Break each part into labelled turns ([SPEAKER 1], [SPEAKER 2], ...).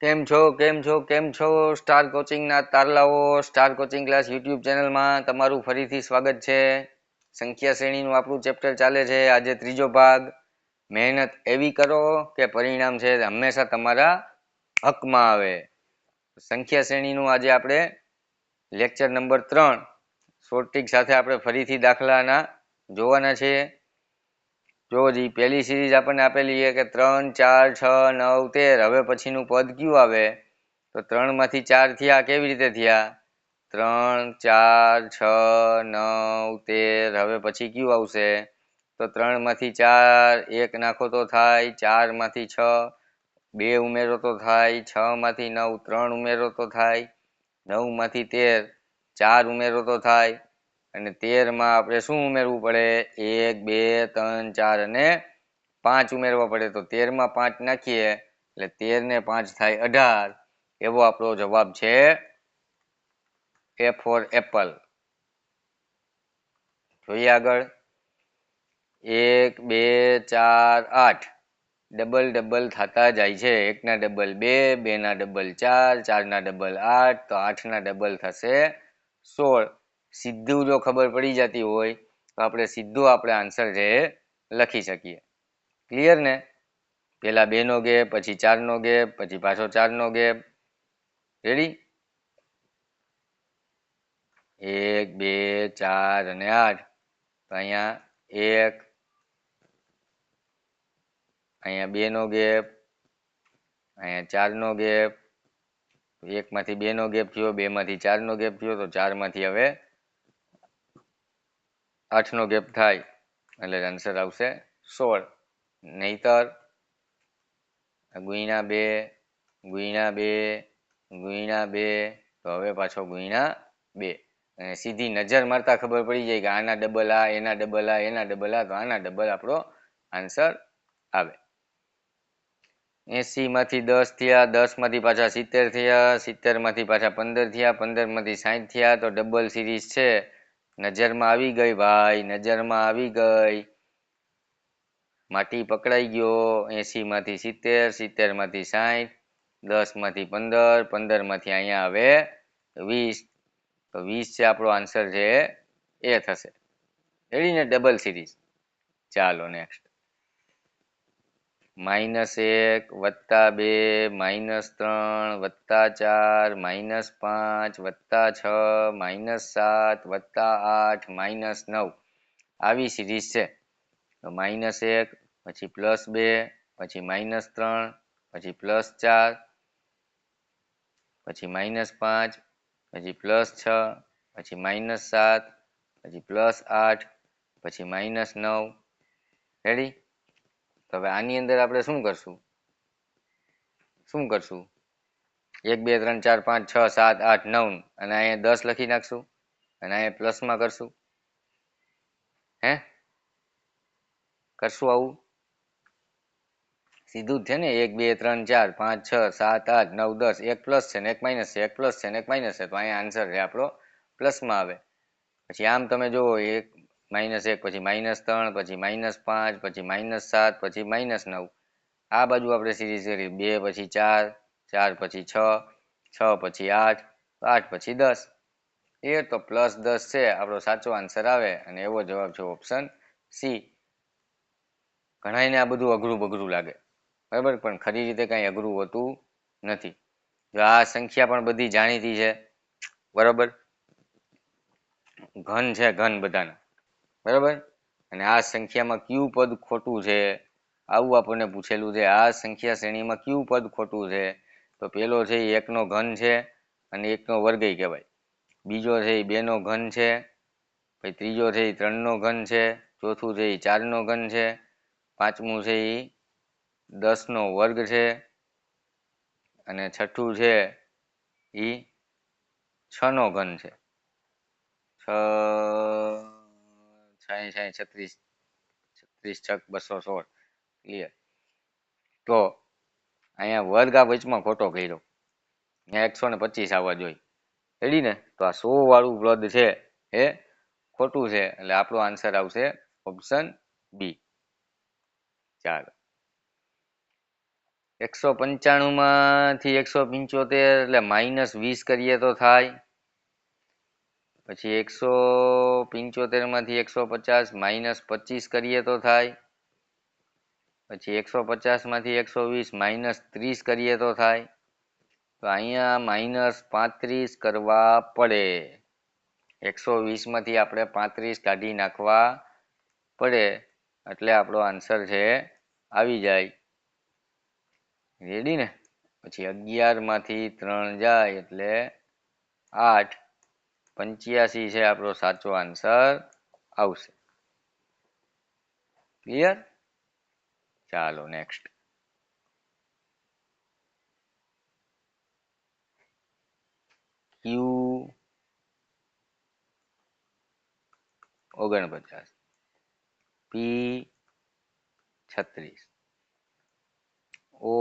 [SPEAKER 1] કેમ છો કેમ છો કેમ છો? સ્ટાર કોચિંગના તારલાઓ સ્ટાર કોચિંગ ક્લાસ યુટ્યુબ ચેનલમાં તમારું ફરીથી સ્વાગત છે. સંખ્યા શ્રેણીનું આપણું ચેપ્ટર ચાલે છે. આજે ત્રીજો ભાગ. મહેનત એવી કરો કે પરિણામ છે હંમેશા તમારા હકમાં આવે. સંખ્યા શ્રેણીનું આજે આપણે લેક્ચર નંબર ત્રણ. શોર્ટ સાથે આપણે ફરીથી દાખલાના જોવાના છે. જો જી, પહેલી સિરીઝ આપણને આપેલી છે કે ત્રણ, ચાર, છ, નવ, તેર. હવે પછીનું પદ કયું આવે? તો ત્રણમાંથી ચાર થયા, કેવી રીતે થયા? ત્રણ, ચાર, છ, નવ, તેર. હવે પછી કયું આવશે? તો ત્રણમાંથી ચાર, એક નાખો તો થાય, ચારમાંથી છ, બે ઉમેરો તો થાય, છમાંથી નવ, ત્રણ ઉમેરો તો થાય, નવમાંથી તેર, ચાર ઉમેરો તો થાય. અને તેરમાં આપણે શું ઉમેરવું પડે? એક, બે, ત્રણ, ચાર અને પાંચ ઉમેરવા પડે. તો તેરમાં પાંચ નાખીએ, એટલે તેર ને પાંચ થાય અઢાર. એવો આપણો જવાબ છે એ ફોર એપલ જોઈએ આગળ. એક, બે, ચાર, આઠ. ડબલ ડબલ થતા જાય છે. એકના ડબલ બે, બેના ડબલ ચાર, ચારના ડબલ આઠ. તો આઠના ડબલ થશે સોળ. સીધું જો ખબર પડી જતી હોય, તો આપણે સીધું આપણે આન્સર છે, લખી શકીએ. ક્લિયર ને? પેલા બે નો ગેપ, પછી ચાર નો ગેપ, પછી પાછો ચાર નો ગેપ. રેડી એક, બે, ચાર અને આઠ. તો અહીંયા એક, અહીંયા બે નો ગેપ, અહીંયા ચાર નો ગેપ. એકમાંથી બે નો ગેપ થયો બે માંથી ચાર નો ગેપ થયો, તો ચારમાંથી હવે આઠ નો ગેપ થાય, એટલે આન્સર આવશે સોળ. નહીતર, ગુણ્યા બે ગુણ્યા બે ગુણ્યા બે, તો હવે પાછો ગુણ્યા બે. સીધી નજર મારતા ખબર પડી જાય કે આના ડબલ આ, એના ડબલ આ, એના ડબલ આ, તો આના ડબલ આપણો આન્સર આવે. એસી માંથી દસ થયા દસમાંથી પાછા સિત્તેર થયા સિત્તેરમાંથી પાછા પંદર થયા પંદરમાંથી સાહીઠ થયા, તો ડબલ સિરીઝ છે. નજરમાં આવી ગઈ ભાઈ, નજરમાં આવી ગઈ. માટી પકડાઈ ગયો એસી માંથી સિત્તેર સિત્તેરમાંથી સાહીઠ દસમાંથી પંદર પંદરમાંથી અહીંયા આવે વીસ. તો વીસ છે આપણો આન્સર છે, એ થશે. રેડી ને ડબલ સિરીઝ ચાલો નેક્સ્ટ માઇનસ એક વત્તા બે, માઇનસ ત્રણ, વત્તા ચાર, માઇનસ પાંચ, વત્તા છ, માઇનસ સાત, વત્તા આઠ, માઇનસ નવ. આવી સિરીઝ છે. તો માઇનસ એક, પછી પ્લસ બે, પછી માઇનસ ત્રણ, પછી પ્લસ ચાર, પછી માઇનસ પાંચ, પછી પ્લસ છ, પછી માઇનસ સાત, પછી પ્લસ આઠ, પછી માઇનસ નવ. રેડી તો હવે આની અંદર આપણે શું કરશું? શું કરશું? એક, બે, ત્રણ, ચાર, પાંચ, છ, સાત, આઠ, નવ અને અહીંયા દસ લખી નાખશું અને અહીંયા પ્લસમાં કરશું. હે? કરશું આવું? સીધું જ છે ને? એક, બે, ત્રણ, ચાર, પાંચ, છ, સાત, આઠ, નવ, દસ, એક પ્લસ છે ને? એક માઇનસ છે, એક પ્લસ છે ને? એક માઇનસ છે. તો અહીંયા આન્સર છે આપણો પ્લસમાં આવે. પછી આમ તમે જુઓ, એક માઇનસ એક, પછી માઇનસ ત્રણ, પછી માઇનસ પાંચ, પછી માઇનસ સાત, પછી માઇનસ નવ. આ બાજુ આપણે સિરીઝ કરી બે, પછી ચાર ચાર, પછી છ છ, પછી આઠ આઠ, પછી દસ. એ તો પ્લસ દસ છે. આપણો સાચો આન્સર આવે અને એવો જવાબ છે ઓપ્શન સી ઘણાને આ બધું અઘરું બઘરું લાગે. બરાબર? પણ ખરી રીતે કાંઈ અઘરું હોતું નથી. જો આ સંખ્યા પણ બધી જાણીતી છે. બરાબર? ઘન છે, ઘન બધાના. બરાબર? અને આ સંખ્યામાં કયું પદ ખોટું છે? આવું આપણને પૂછેલું છે. આ સંખ્યા શ્રેણીમાં કયું પદ ખોટું છે? તો પેલો છે એ એકનો ઘન છે અને એકનો વર્ગ કહેવાય. બીજો છે એ બેનો ઘન છે. પછી ત્રીજો છે એ ત્રણનો ઘન છે. ચોથું છે એ ચારનો ઘન છે. પાંચમું છે એ દસનો વર્ગ છે. અને છઠ્ઠું છે એ છનો ઘન છે. છ છાઈ સાહીઠ છત્રીસ છત્રીસ છક બસો સોળ. ક્લિયર તો અહીંયા વર્ગ આ વચમાં ખોટો કર્યો. અહીંયા એકસો ને પચીસ આવવા જોઈએ. રેડી ને? તો આ સો વાળું પદ છે, એ ખોટું છે, એટલે આપણો આન્સર આવશે ઓપ્શન બી. ચાલો. એકસો પંચાણુંમાંથી એકસો પંચોતેર, એટલે માઇનસ વીસ કરીએ તો થાય. પછી એકસો પંચોતેરમાંથી એકસો પચાસ માઇનસ પચીસ કરીએ તો થાય. પછી એકસો પચાસમાંથી એકસો વીસ માઇનસ ત્રીસ કરીએ તો થાય. તો અહીંયા માઇનસ પાંત્રીસ કરવા પડે. એકસો વીસમાંથી આપણે પાંત્રીસ કાઢી નાખવા પડે. એટલે આપણો આન્સર છે, આવી જાય. રેડી ને? પછી અગિયારમાંથી ત્રણ જાય એટલે આઠ. પંચ્યાસી છે આપણો સાચો આન્સર આવશે. ક્લિયર ચાલો નેક્સ્ટ ક્યુ ઓગણપચાસ. પી છત્રીસ. ઓ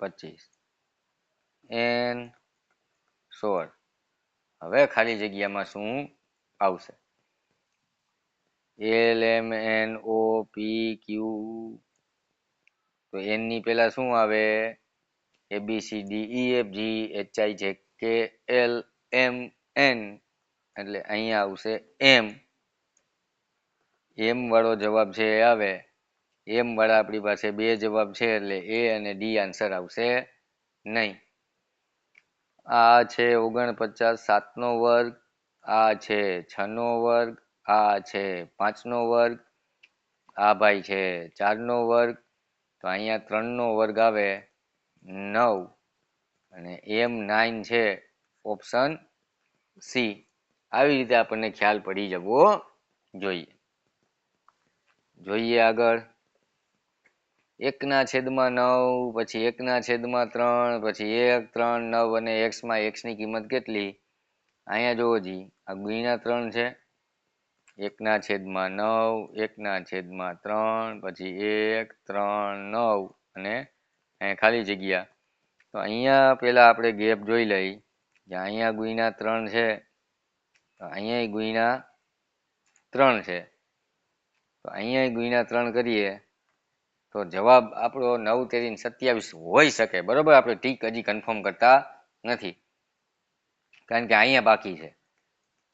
[SPEAKER 1] પચીસ. એન સોળ. હવે ખાલી જગ્યામાં શું આવશે? L M N O P Q તો એનની પેલા શું આવે? A B C D E F G H I J K L M N એટલે અહીંયા આવશે એમ એમ વાળો જવાબ છે એ આવે એમ વાળા આપણી પાસે બે જવાબ છે એટલે એ અને ડી આન્સર આવશે નહીં. આ છે ઓગણપચાસ સાતનો વર્ગ, આ છે છનો વર્ગ, આ છે પાંચનો વર્ગ, આ ભાઈ છે ચારનો વર્ગ. તો અહીંયા ત્રણનો વર્ગ આવે નવ અને એમ નાઇન છે ઓપ્શન સી. આવી રીતે આપણને ખ્યાલ પડી જવો જોઈએ. જોઈએ આગળ. એકના છેદમાં નવ, પછી એકના છેદમાં ત્રણ, પછી એક, ત્રણ, નવ અને એક્સમાં એક્સની કિંમત કેટલી? અહીંયા જોવો જી, આ ગુણ્યા ત્રણ છે. એકના છેદમાં નવ, એકના છેદમાં ત્રણ, પછી એક, ત્રણ, નવ અને અહીંયા ખાલી જગ્યા. તો અહીંયા પહેલાં આપણે ગેપ જોઈ લઈ કે અહીંયા ગુણ્યા ત્રણ છે. તો અહીંયા ગુણ્યા ત્રણ છે. તો અહીંયા ગુણ્યા ત્રણ કરીએ. તો જવાબ આપણો નવ તેરી સત્યાવીસ હોઈ શકે. બરોબર? આપણે ઠીક હજી કન્ફર્મ કરતા નથી. કારણ કે અહીંયા બાકી છે.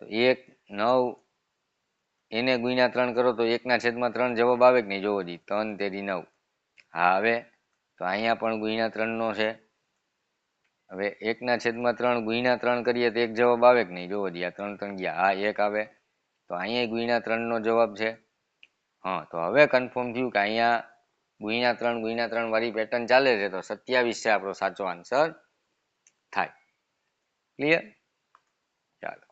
[SPEAKER 1] તો એક, નવ, એને ગુણ્યા ત્રણ કરો તો એકના છેદમાં ત્રણ જવાબ આવે કે નહીં? જોવો જી ત્રણ તેરી નવ. હા, આવે. તો અહીંયા પણ ગુણ્યા ત્રણનો છે. હવે એકના છેદમાં ત્રણ ગુણ્યા ત્રણ કરીએ તો એક જવાબ આવે કે નહીં? જોવો જી આ ત્રણ ત્રણ ગયા. હા, એક આવે. તો અહીંયા ગુણ્યા ત્રણનો જવાબ છે. હા, તો હવે કન્ફર્મ થયું કે અહીંયા ગુણ્યા ત્રણ ગુણ્યા ત્રણ વાળી પેટર્ન ચાલે છે તો સત્યાવીસ છે આપણો સાચો આન્સર થાય. ક્લિયર ચાલો.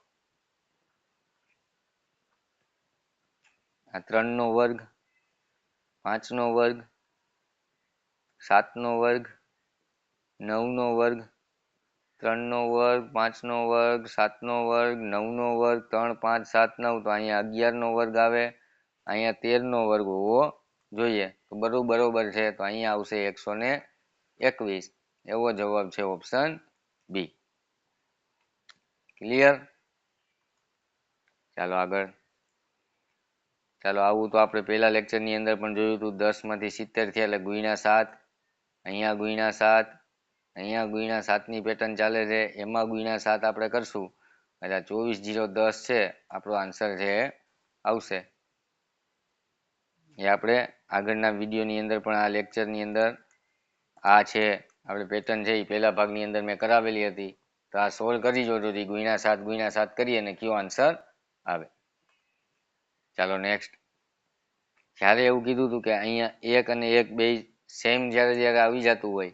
[SPEAKER 1] આ ત્રણનો વર્ગ, પાંચનો વર્ગ, સાતનો વર્ગ, નવનો વર્ગ, ત્રણનો વર્ગ, પાંચનો વર્ગ, સાતનો વર્ગ, નવનો વર્ગ, ત્રણ, પાંચ, સાત, નવ, તો અહીંયા અગિયારનો વર્ગ આવે, અહીંયા તેરનો વર્ગ હોવો જોઈએ. તો બધું બરોબર છે. તો અહીંયા આવશે એકસો ને એકવીસ. એવો જવાબ છે ઓપ્શન બી ક્લિયર ચાલો આગળ. ચાલો, આવું તો આપણે પહેલા લેક્ચરની અંદર પણ જોયું હતું. દસમાંથી સિત્તેરથી એટલે ગુણ્યા સાત. અહીંયા ગુણ્યા સાત. અહીંયા ગુણ્યા સાતની પેટર્ન ચાલે છે. એમાં ગુણ્યા સાત આપણે કરશું. એટલે ચોવીસ જીરો દસ છે. આપણો આન્સર છે, આવશે. એ આપણે આગળના વિડીયોની અંદર પણ આ લેક્ચરની અંદર આ છે, આપણે પેટર્ન છે એ પહેલા ભાગની અંદર મેં કરાવેલી હતી. તો આ સોલ્વ કરી જોજો ગુણ્યા સાત ગુણ્યા સાત કરીએ અને કયો આન્સર આવે. ચાલો નેક્સ્ટ જ્યારે એવું કીધું હતું કે અહીંયા એક અને એક બે સેમ જ્યારે જ્યારે આવી જતું હોય,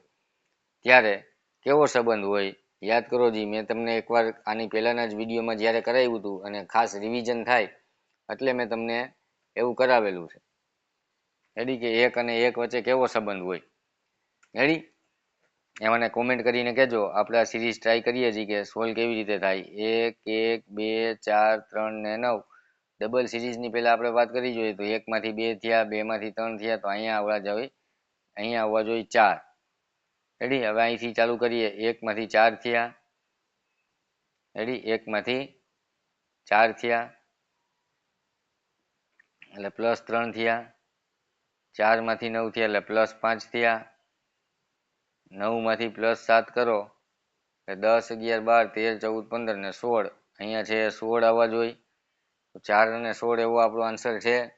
[SPEAKER 1] ત્યારે કેવો સંબંધ હોય? યાદ કરો જી, મેં તમને એકવાર આની પહેલાના જ વિડીયોમાં જ્યારે કરાવ્યું હતું અને ખાસ રિવિઝન થાય, એટલે મેં તમને એવું કરાવેલું છે. રેડી કે એક અને એક વચ્ચે કેવો સંબંધ હોય? હેડી એ મને કોમેન્ટ કરીને કહેજો. આપણે આ સિરીઝ ટ્રાય કરીએ છીએ કે સોલ્વ કેવી રીતે થાય? એક એક, બે, ચાર, ત્રણ ને નવ. ડબલ સિરીઝની પહેલાં આપણે વાત કરી જોઈએ. તો એકમાંથી બે થયા, બેમાંથી ત્રણ થયા, તો અહીંયા આવવા જોઈએ અહીંયા આવવા જોઈએ ચાર. રેડી હવે અહીંથી ચાલુ કરીએ. એકમાંથી ચાર થયા. રેડી એકમાંથી ચાર થયા. એટલે પ્લસ ત્રણ થયા. ચારમાંથી નવ થયા એટલે પ્લસ પાંચ થયા. નવમાંથી પ્લસ સાત કરો. એટલે દસ, અગિયાર, બાર, તેર, ચૌદ, પંદર ને સોળ. અહીંયા છે સોળ આવવા જોઈએ. તો ચાર અને સોળ એવો આપણો આન્સર છે.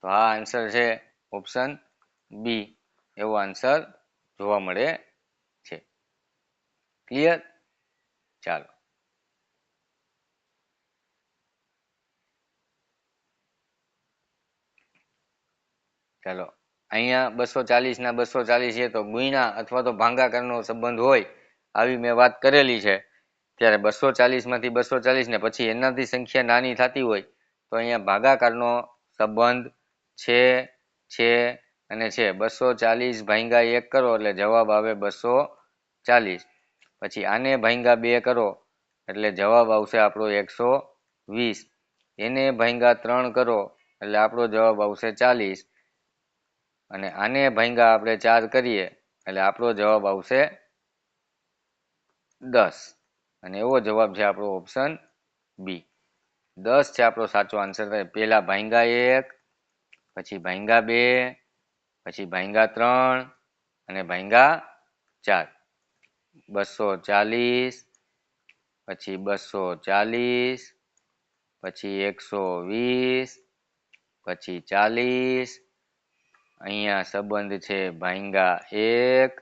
[SPEAKER 1] તો આ આન્સર છે ઓપ્શન બી એવો આન્સર જોવા મળે છે. ક્લિયર ચાલો. ચાલો, અહીંયા બસો ચાલીસ ના બસો ચાલીસ છે, તો ગુણ્યા અથવા તો ભાંગાકારનો સંબંધ હોય, આવી મેં વાત કરેલી છે. ત્યારે બસો ચાલીસમાંથી બસો ચાલીસ ને પછી એનાથી સંખ્યા નાની થતી હોય, તો અહીંયા ભાગાકારનો સંબંધ છે છે અને છે. બસો ચાલીસ ભાંગા એક કરો, એટલે જવાબ આવે બસો ચાલીસ. પછી આને ભાંગા બે કરો, એટલે જવાબ આવશે આપણો એકસો વીસ. એને ભાંગા ત્રણ કરો, એટલે આપણો જવાબ આવશે ચાલીસ. અને આને ભાંગા આપણે ચાર કરીએ, એટલે આપણો જવાબ આવશે દસ. અને એવો જવાબ છે આપણો ઓપ્શન બી દસ છે આપણો સાચો આન્સર થાય. પહેલા ભાંગા એક, પછી ભાંગા બે, પછી ભાંગા ત્રણ, અને ભાંગા ચાર. બસો ચાલીસ, પછી બસો ચાલીસ, પછી એકસો વીસ, પછી ચાલીસ અહીંયા સંબંધ છે ભાઈંગા એક,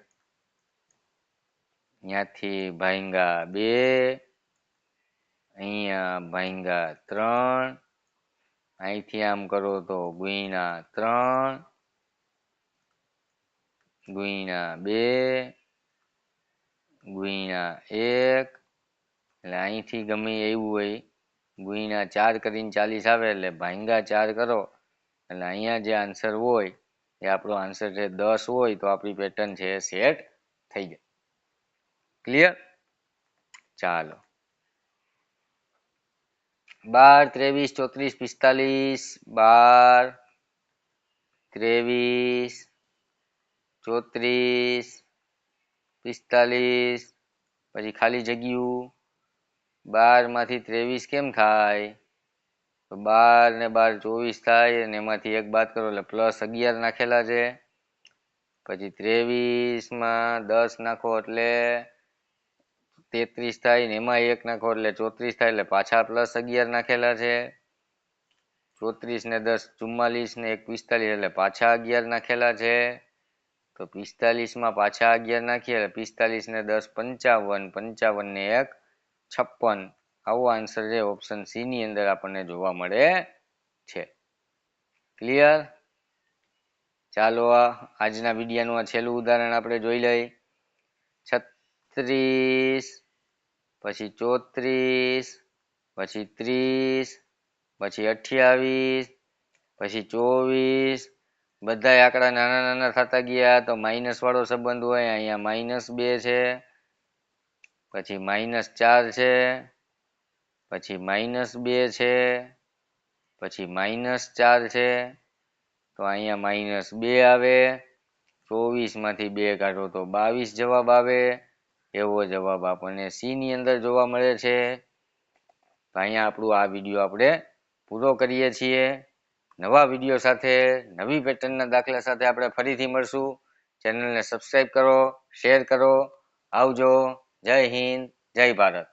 [SPEAKER 1] ત્યાંથી ભાઈંગા બે, અહીંયા ભાઈંગા ત્રણ, અહીંથી આમ કરો તો ગુણ્યા ત્રણ, ગુણ્યા બે, ગુણ્યા એક, એટલે અહીંથી ગમે એવું હોય, ગુણ્યા ચાર કરીને ચાલીસ આવે એટલે ભાઈંગા ચાર કરો, એટલે અહીંયા જે આન્સર હોય એ આપણો આન્સર છે દસ હોય તો આપણી પેટર્ન છે સેટ થઈ જાય ક્લિયર ચાલો. બાર, ત્રેવીસ, ચોત્રીસ, પિસ્તાલીસ, બાર, ત્રેવીસ, ચોત્રીસ, પિસ્તાલીસ, પછી ખાલી જગ્યું. બારમાંથી ત્રેવીસ કેમ થાય? તો બાર ને બાર ચોવીસ થાય અને એમાંથી એક બાદ કરો એટલે પ્લસ અગિયાર નાખેલા છે. પછી ત્રેવીસમાં દસ નાખો એટલે તેત્રીસ થાય ને એમાં એક નાખો એટલે ચોત્રીસ થાય એટલે પાછા પ્લસ અગિયાર નાખેલા છે. ચોત્રીસ ને દસ ચુમ્માલીસ ને એક પિસ્તાલીસ એટલે પાછા અગિયાર નાખેલા છે. તો પિસ્તાલીસમાં પાછા અગિયાર નાખીએ એટલે પિસ્તાલીસ ને દસ પંચાવન પંચાવન ને એક છપ્પન. આવો આન્સર છે ઓપ્શન સી ની અંદર આપણને જોવા મળે છે. ક્લિયર ચાલો આ આજના વિડીયાનું આ છેલ્લું ઉદાહરણ આપણે જોઈ લઈએ. છત્રીસ, પછી ચોત્રીસ, પછી ત્રીસ, પછી અઠ્યાવીસ, પછી ચોવીસ. બધા આંકડા નાના નાના થતા ગયા તો માઇનસ વાળો સંબંધ હોય, અહીંયા માઇનસ બે છે, પછી માઇનસ ચાર છે. પછી માઇનસ બે છે, પછી માઇનસ ચાર છે, તો અહીંયા માઇનસ બે આવે. ચોવીસમાંથી બે કાઢો તો બાવીસ જવાબ આવે. એવો જવાબ આપણને સી ની અંદર જોવા મળે છે. તો અહીંયા આપણું આ વીડિયો આપણે પૂરો કરીએ છીએ. નવા વીડિયો સાથે, નવી પેટર્નના દાખલા સાથે આપણે ફરીથી મળશું. ચેનલને સબસ્ક્રાઈબ કરો, શેર કરો. આવજો. જય હિન્દ, જય ભારત.